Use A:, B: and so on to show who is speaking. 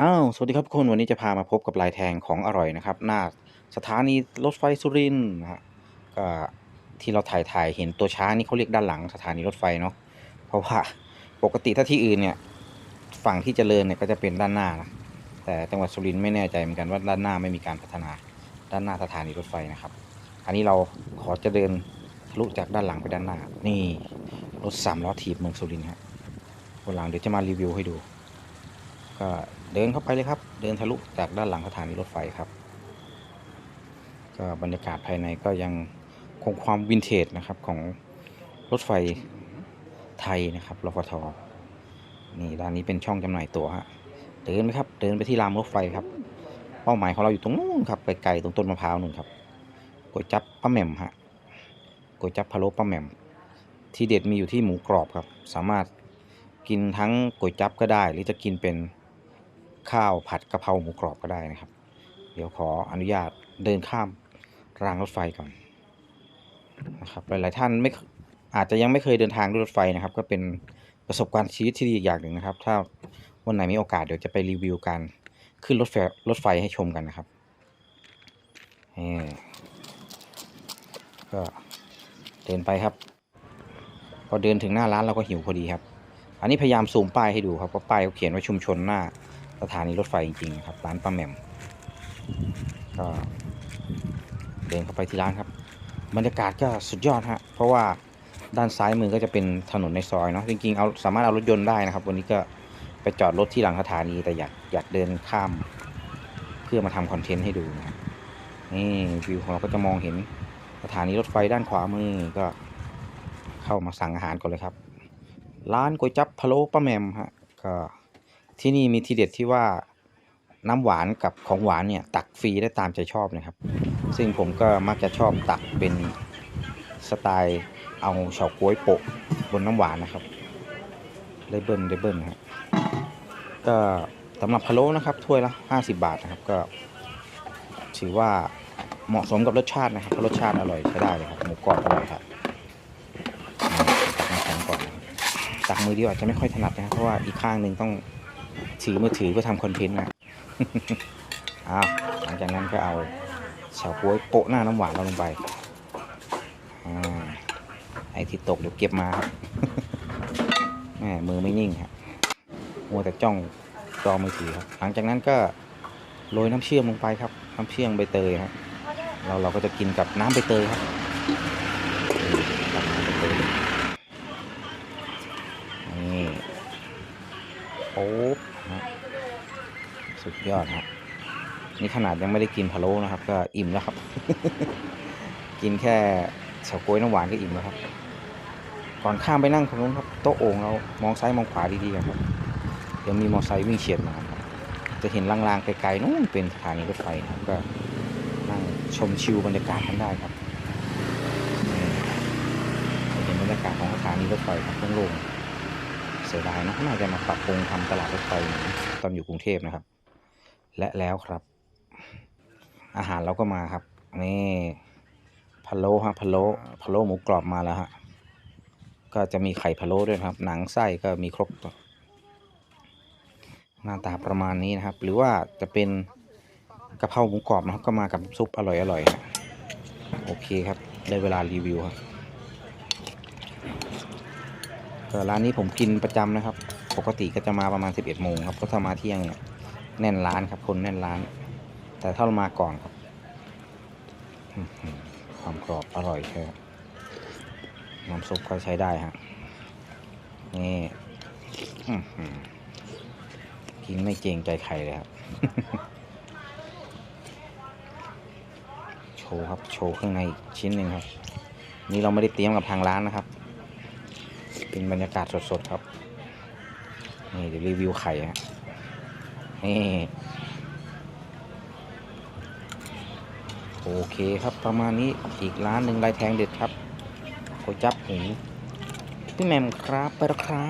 A: อ้าว สวัสดีครับทุกคนวันนี้จะพามาพบกับลายแทงของอร่อยนะครับ หน้าสถานีรถไฟสุรินทร์นะฮะก็ที่เราถ่ายถ่ายเห็นตัวช้างนี่เขาเรียกด้านหลังสถานีรถไฟเนาะเพราะว่าปกติถ้าที่อื่นเนี่ยฝั่งที่เจริญเนี่ยก็จะเป็นด้านหน้านะแต่จังหวัดสุรินทร์ไม่แน่ใจเหมือนกันว่าด้านหน้าไม่มีการพัฒนาด้านหน้าสถานีรถไฟนะครับ อันนี้เราขอจะเดินทะลุจากด้านหลังไปด้านหน้า นี่รถสามล้อถีบเมืองสุรินทร์ครับวันหลังเดี๋ยวจะมารีวิวให้ดู ก็เดินเข้าไปเลยครับ เดินทะลุจากด้านหลังสถานีรถไฟครับ ก็บรรยากาศภายในก็ยังคงความวินเทจนะครับของรถไฟไทยนะครับรฟทนี่ด้านนี้เป็นช่องจำหน่ายตั๋วฮะเดินไปครับ เดินไปที่รางรถไฟครับ เป้าหมายของเราอยู่ตรงนู้นครับไกลๆตรงต้นมะพร้าวนู่นครับก๋วยจับป้าแหม่มฮะก๋วยจับพะโล้ป้าแหม่ม ที่เด็ดมีอยู่ที่หมูกรอบครับ สามารถกินทั้งก๋วยจับก็ได้ หรือจะกินเป็น ข้าวผัดกะเพราหมูกรอบก็ได้นะครับ เดี๋ยวขออนุญาตเดินข้ามรางรถไฟก่อนนะครับหลาย ๆ ท่านไม่อาจจะยังไม่เคยเดินทางด้วยรถไฟนะครับ ก็เป็นประสบการณ์ชีวิตที่ดีอย่างหนึ่งนะครับ ถ้าวันไหนมีโอกาสเดี๋ยวจะไปรีวิวการขึ้นรถไฟรถไฟให้ชมกันนะครับก็เดินไปครับ พอเดินถึงหน้าร้านเราก็หิวพอดีครับ อันนี้พยายามซูมป้ายให้ดูครับเพราะป้ายเขาเขียนว่าชุมชนหน้า สถานีรถไฟจริงๆครับ ร้านป้าแหม่มก็เดินเข้าไปที่ร้านครับ บรรยากาศก็สุดยอดฮะเพราะว่าด้านซ้ายมือก็จะเป็นถนนในซอยเนาะจริงๆเอาสามารถเอารถยนต์ได้นะครับ วันนี้ก็ไปจอดรถที่หลังสถานีแต่อยากอยากเดินข้าม เพื่อมาทำคอนเทนต์ให้ดูนะครับนี่วิวของเราก็จะมองเห็นสถานีรถไฟด้านขวามือก็เข้ามาสั่งอาหารก่อนเลยครับ ร้านก๋วยจั๊บพะโล้ป้าแมมฮะก็ ที่นี่มีทีเด็ดที่ว่าน้ำหวานกับของหวานเนี่ย ตักฟรีได้ตามใจชอบนะครับ ซึ่งผมก็มักจะชอบตักเป็นสไตล์เอาเฉาก๊วยโปะบนน้ำหวานนะครับได้เบิ้ลได้เบิ้ลฮะก็สำหรับพะโล้นะครับถ้วยละ 50 บาทนะครับก็ถือว่าเหมาะสมกับรสชาตินะครับเพราะรสชาติอร่อยใช้ได้เลยครับหมูกรอบอร่อยครับตักน้ำแข็งก่อนตักมือเดียวอาจจะไม่ค่อยถนัดนะครับเพราะว่าอีกข้างหนึ่งต้อง ถือมือถือเพื่อทำคอนเทนต์นะอ้าวหลังจากนั้นก็เอาเฉาก๊วยโปะหน้าน้ำหวานเราลงไปอ่าไอ้ที่ตกเดี๋ยวเก็บมาครับแม่มือไม่นิ่งครับมัวแต่จ้องจอมือถือครับ หลังจากนั้นก็โรยน้ำเชื่อมลงไปครับ น้ำเชื่อมใบเตยครับเราเราก็จะกินกับน้ำใบเตยครับนี่โอ๊บ สุดยอดฮะนี่ขนาดยังไม่ได้กินพะโล้นะครับ ก็อิ่มแล้วครับ กินแค่เฉาก๊วยน้ำหวานก็อิ่มแล้วครับ ก่อนข้ามไปนั่งตรงนู้นครับโต๊ะโอ่งเรามองซ้ายมองขวาดีๆครับเดี๋ยวมีมอเตอร์ไซค์วิ่งเฉียดมาครับจะเห็นลางๆไกลๆนู้นเป็นสถานีรถไฟครับก็นั่งชมชิวบรรยากาศกันได้ครับเห็นบรรยากาศของสถานีรถไฟครับโล่งๆเสียดายนะน่าจะมาปรับปรุงทำตลาดรถไฟตอนอยู่กรุงเทพนะครับ และแล้วครับ อาหารเราก็มาครับ นี่พะโล้ฮะพะโล้พะโล้หมูกรอบมาแล้วฮะก็จะมีไข่พะโล้ด้วยครับ หนังไส้ก็มีครบหน้าตาประมาณนี้นะครับ หรือว่าจะเป็นกะเพราหมูกรอบนะครับ ก็มากับซุปอร่อยๆฮะโอเคครับ ได้เวลารีวิวครับร้านนี้ผมกินประจำนะครับ ปกติก็จะมาประมาณ 11โมงครับ ก็ถ้ามาเที่ยงเนี่ย แน่นร้านครับ คนแน่นร้าน แต่ถ้าเรามาก่อนครับความกรอบอร่อยใช่ครับน้ำซุปก็ใช้ได้ฮะนี่กินไม่เกรงใจใครเลยครับ โชว์ครับ โชว์เครื่องในชิ้นหนึ่งครับ นี่เราไม่ได้เตรียมกับทางร้านนะครับ เป็นบรรยากาศสดๆครับ นี่เดี๋ยวรีวิวไข่ฮะ นี่โอเคครับประมาณนี้อีกร้านหนึ่งลายแทงเด็ดครับก๋วยจับหูพี่แมมครับไปแล้วครับ